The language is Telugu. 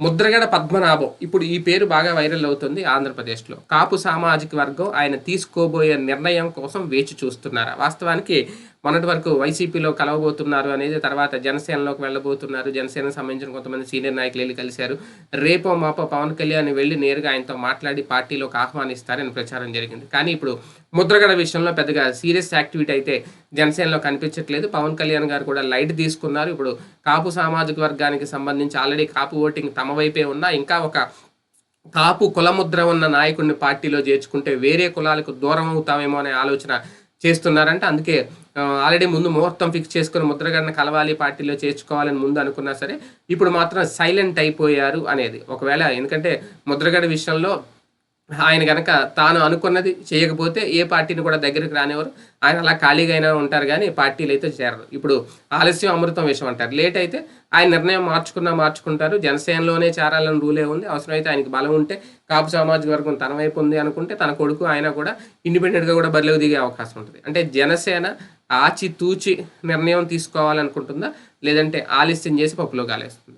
ముద్రగడ పద్మనాభం. ఇప్పుడు ఈ పేరు బాగా వైరల్ అవుతుంది ఆంధ్రప్రదేశ్లో. కాపు సామాజిక వర్గం ఆయన తీసుకోబోయే నిర్ణయం కోసం వేచి చూస్తున్నారు? వాస్తవానికి మొన్నటి వరకు వైసీపీలో కలవబోతున్నారు అనేది తర్వాత జనసేనలోకి వెళ్ళబోతున్నారు. జనసేనకు సంబంధించిన కొంతమంది సీనియర్ నాయకులు వెళ్ళి కలిశారు. రేపో మాపో పవన్ కళ్యాణ్ వెళ్ళి నేరుగా ఆయనతో మాట్లాడి పార్టీలోకి ఆహ్వానిస్తారని ప్రచారం జరిగింది. కానీ ఇప్పుడు ముద్రగడ విషయంలో పెద్దగా సీరియస్ యాక్టివిటీ అయితే జనసేనలో కనిపించట్లేదు. పవన్ కళ్యాణ్ గారు కూడా లైట్ తీసుకున్నారు. ఇప్పుడు కాపు సామాజిక వర్గానికి సంబంధించి ఆల్రెడీ కాపు ఓటింగ్ తమ వైపే ఉన్నా ఇంకా ఒక కాపు కులముద్ర ఉన్న నాయకుడిని పార్టీలో చేర్చుకుంటే వేరే కులాలకు దూరం అవుతామేమో అనే ఆలోచన చేస్తున్నారంటే అందుకే ఆల్రెడీ ముందు ముహూర్తం ఫిక్స్ చేసుకుని ముద్రగడన కలవాలి పార్టీలో చేర్చుకోవాలని ముందు అనుకున్నా సరే ఇప్పుడు మాత్రం సైలెంట్ అయిపోయారు అనేది. ఒకవేళ ఎందుకంటే ముద్రగడ విషయంలో ఆయన కనుక తాను అనుకున్నది చేయకపోతే ఏ పార్టీని కూడా దగ్గరికి రానివ్వరు. ఆయన అలా ఖాళీగా అయినా ఉంటారు కానీ పార్టీలు అయితే చేరరు. ఇప్పుడు ఆలస్యం అమృతం విషయం అంటారు. లేట్ అయితే ఆయన నిర్ణయం మార్చుకున్నా మార్చుకుంటారు. జనసేనలోనే చేరాలని రూలే ఉంది. అవసరమైతే ఆయనకి బలం ఉంటే కాపు సామాజిక వర్గం తన వైపు ఉంది అనుకుంటే తన కొడుకు ఆయన కూడా ఇండిపెండెంట్గా కూడా బరిలోకి దిగే అవకాశం ఉంటుంది. అంటే జనసేన ఆచి తూచి నిర్ణయం తీసుకోవాలనుకుంటుందా? లేదంటే ఆలస్యం చేసి పప్పులో కాలేస్తుంది